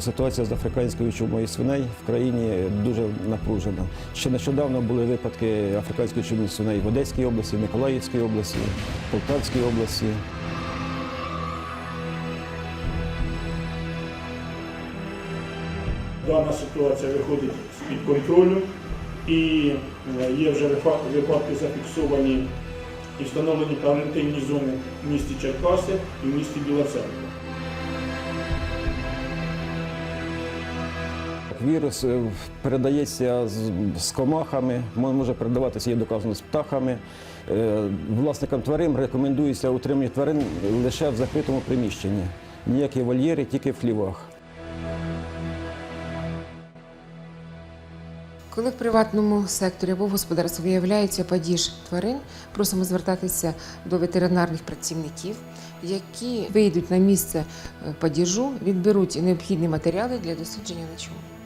Ситуація з африканською чумою свиней в країні дуже напружена. Ще нещодавно були випадки африканської чуми свиней в Одеській області, Миколаївській області, Полтавській області. Дана ситуація виходить з-під контролю і е, є вже випадки зафіксовані і встановлені карантинні зони в місті Черкаси і в місті Біла. Вірус е, передається з, з комахами, може передаватися, є доказано з птахами. Е, Власникам тварин рекомендується утримання тварин лише в закритому приміщенні. Ніякі вольєри, тільки в хлівах. Коли в приватному секторі або в господарстві виявляється падіж тварин, просимо звертатися до ветеринарних працівників, які вийдуть на місце е, падіжу, відберуть необхідні матеріали для дослідження чому.